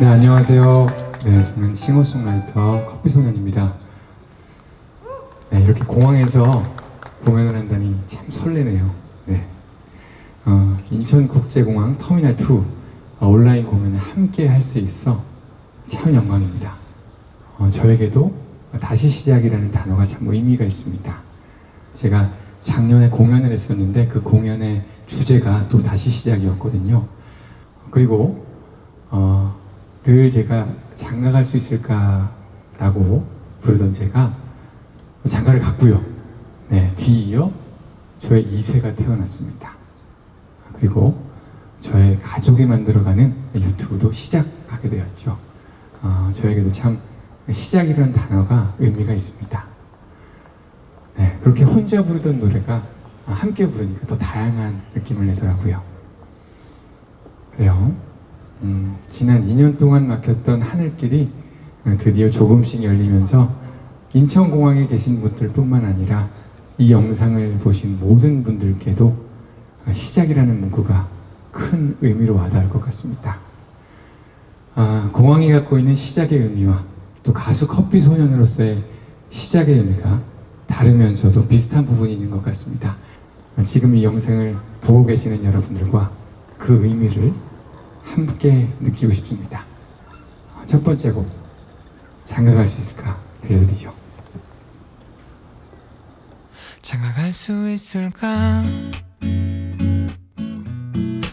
네, 안녕하세요. 네, 저는 싱어송라이터 커피소년입니다. 네, 이렇게 공항에서 공연을 한다니 참 설레네요. 네. 어, 인천국제공항 터미널 2 어, 온라인 공연을 함께 할 수 있어 참 영광입니다. 어, 저에게도 다시 시작이라는 단어가 참 의미가 있습니다. 제가 작년에 공연을 했었는데 그 공연의 주제가 또 다시 시작이었거든요. 그리고 어, 늘 제가 장가 갈 수 있을까라고 부르던 제가 장가를 갔고요. 네, 뒤이어 저의 2세가 태어났습니다. 그리고 저의 가족이 만들어가는 유튜브도 시작하게 되었죠. 어, 저에게도 참 시작이라는 단어가 의미가 있습니다. 네, 그렇게 혼자 부르던 노래가 함께 부르니까 더 다양한 느낌을 내더라고요. 그래요. 음, 지난 2년 동안 막혔던 하늘길이 드디어 조금씩 열리면서 인천공항에 계신 분들 뿐만 아니라 이 영상을 보신 모든 분들께도 시작이라는 문구가 큰 의미로 와닿을 것 같습니다. 아, 공항이 갖고 있는 시작의 의미와 또 가수 커피 소년으로서의 시작의 의미가 다르면서도 비슷한 부분이 있는 것 같습니다. 지금 이 영상을 보고 계시는 여러분들과 그 의미를 함께 느끼고 싶습니다. 첫 번째 곡 장가갈 수 있을까 들려드리죠. 장가갈 수 있을까?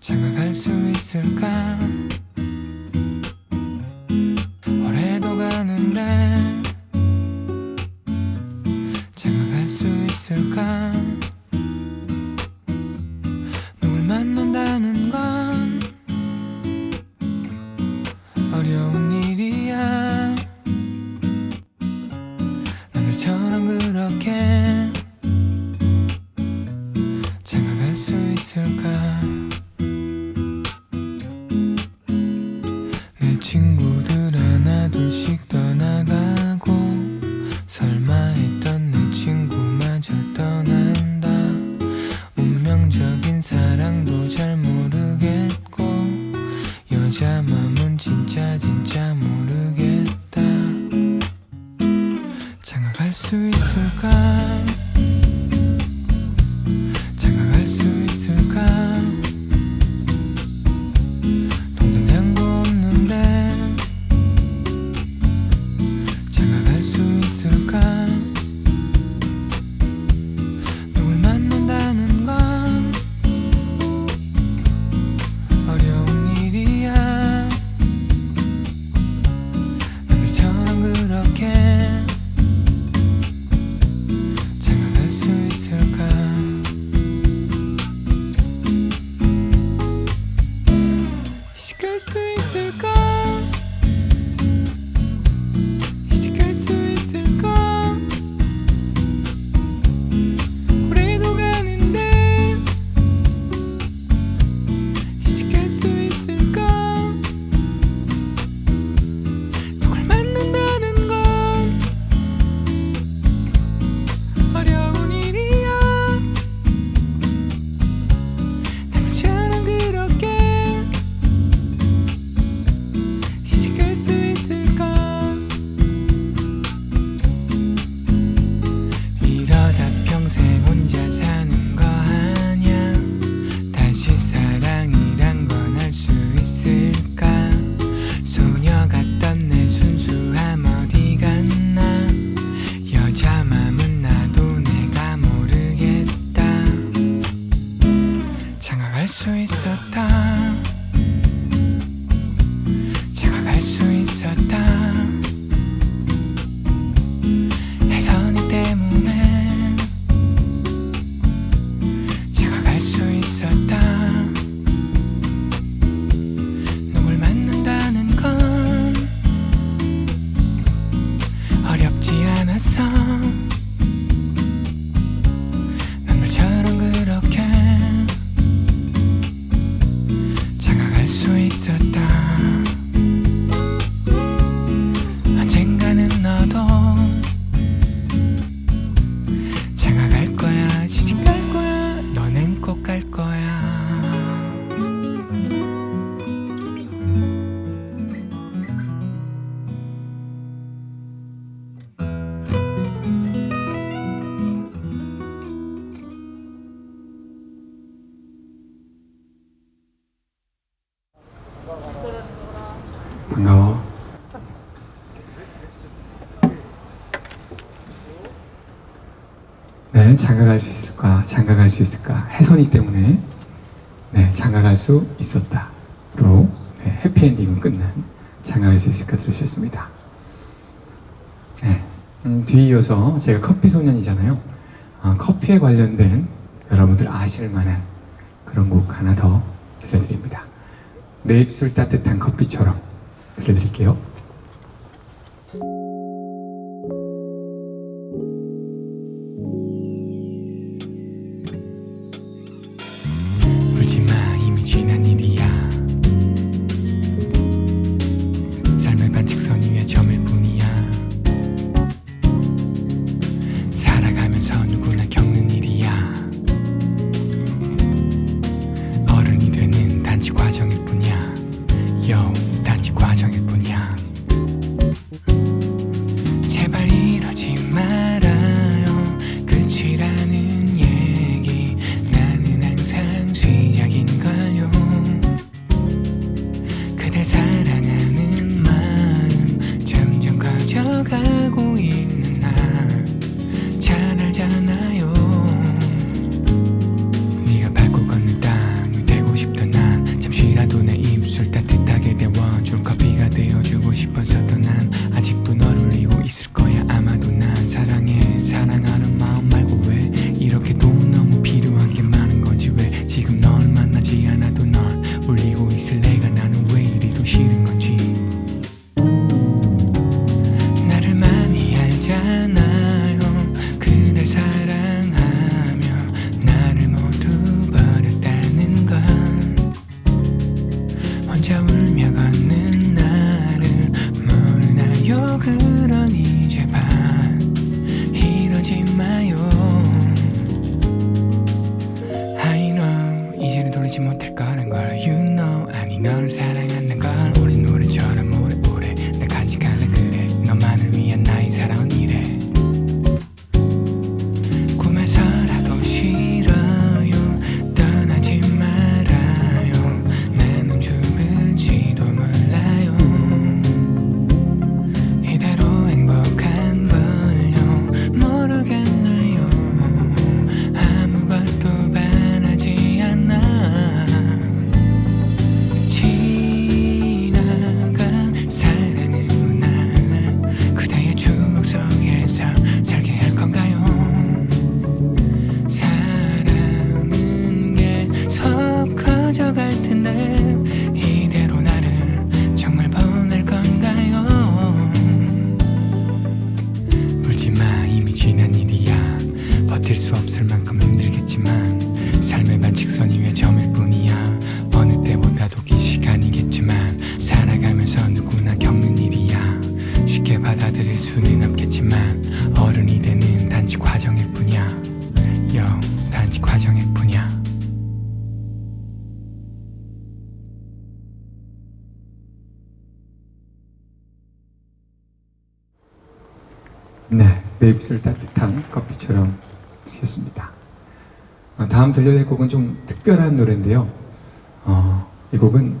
장가갈 수 있을까? 반가워. 네, 장가갈 수 있을까? 장가갈 수 있을까? 혜선이 때문에 네, 장가갈 수 있었다로 네, 해피엔딩은 끝난 장가갈 수 있을까 들으셨습니다. 네, 음, 뒤에 이어서 제가 커피 소년이잖아요. 아, 커피에 관련된 여러분들 아실 만한 그런 곡 하나 더 들려드립니다. 내 입술 따뜻한 커피처럼 들려드릴게요. 네, 내 입술 따뜻한 커피처럼 드렸습니다. 어, 다음 들려드릴 곡은 좀 특별한 노래인데요. 어, 이 곡은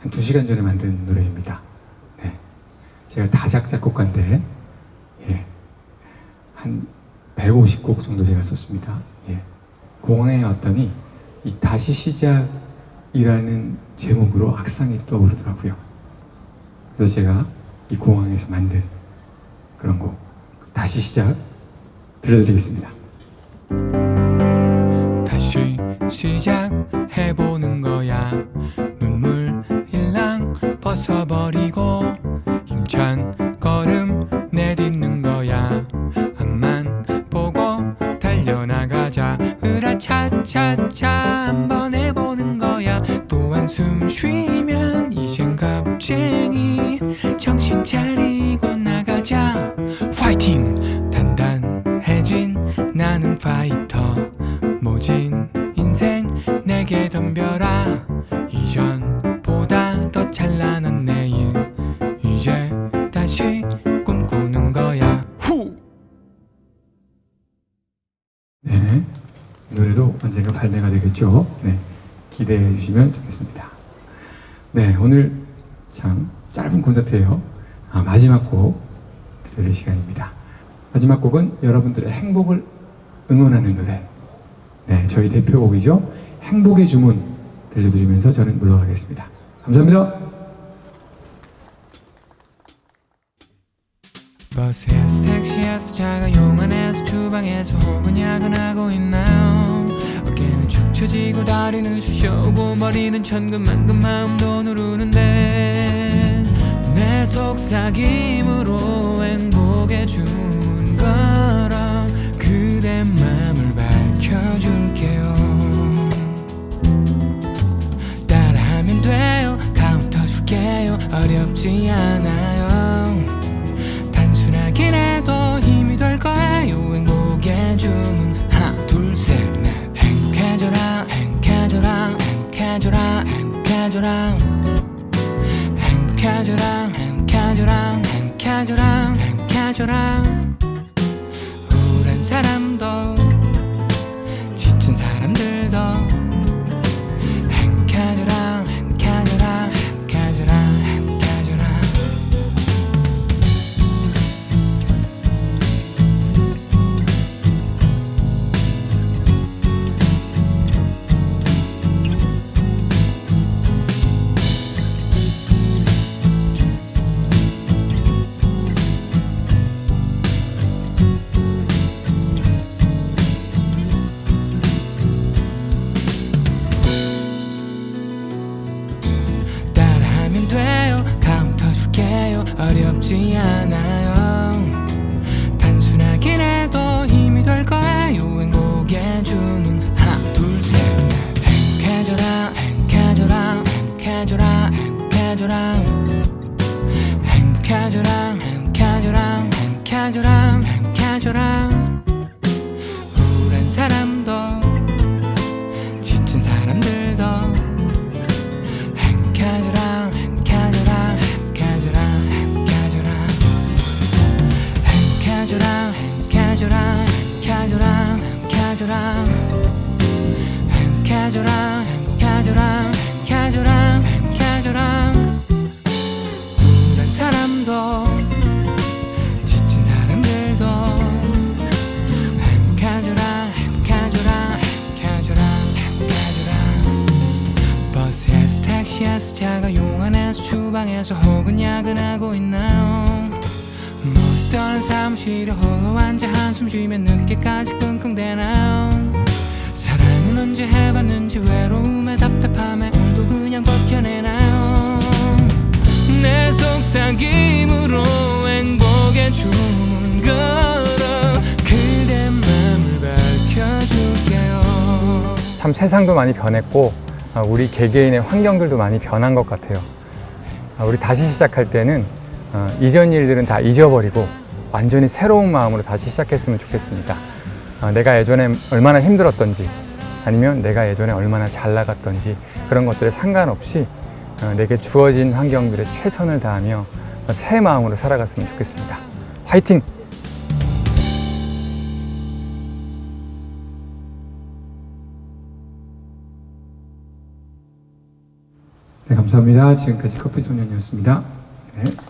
한두 시간 전에 만든 노래입니다. 네, 제가 다작 작곡가인데, 예, 한 150곡 정도 제가 썼습니다. 예, 공항에 왔더니 이 다시 시작이라는 제목으로 악상이 떠오르더라고요. 그래서 제가 이 공항에서 만든 그런 곡 다시 시작 들려드리겠습니다. 다시 시작해보는 거야. 눈물 일랑 벗어버리고 힘찬 걸음 내딛는 거야. 앞만 보고 달려나가자. 으라차차차 한번 해보는 거야. 또 한 숨 쉬 언젠가 발매가 되겠죠. 네, 기대해 주시면 좋겠습니다. 네, 오늘 참 짧은 콘서트예요. 아, 마지막 곡 들을 시간입니다. 마지막 곡은 여러분들의 행복을 응원하는 노래. 네, 저희 대표곡이죠. 행복의 주문 들려드리면서 저는 물러가겠습니다. 감사합니다. 버스에서 택시에서 자가용 안에서 주방에서 혹은 야근하고 있나요 축 처지고 다리는 쑤셔오고 머리는 천근만근 마음도 누르는데 내 속삭임으로 행복의 주문 걸어 그대 맘을 밝혀줄게요. 따라하면 돼요. 카운터 줄게요. 어렵지 않아요. 단순하긴 해도 힘이 될 거예요 행복해져라 행복해져라 행복해져라 행복해져라 행복해져라 캐주람 캐주람 주방에서 혹은 야근하고 있나요? 모두 사무실에 홀로 앉아 한숨 쉬면 늦게까지 끙끙대나요? 사랑은 언제 해봤는지 외로움에 답답함에 오늘도 그냥 버텨내나요? 내 속삭임으로 행복의 주문 걸어 그대 맘을 밝혀줄게요. 참 세상도 많이 변했고 아, 우리 개개인의 환경들도 많이 변한 것 같아요. 아, 우리 다시 시작할 때는 어, 이전 일들은 다 잊어버리고 완전히 새로운 마음으로 다시 시작했으면 좋겠습니다. 아, 내가 예전에 얼마나 힘들었던지 아니면 내가 예전에 얼마나 잘 나갔던지 그런 것들에 상관없이 어, 내게 주어진 환경들에 최선을 다하며 어, 새 마음으로 살아갔으면 좋겠습니다. 화이팅! 네, 감사합니다. 지금까지 커피 소년이었습니다. 네.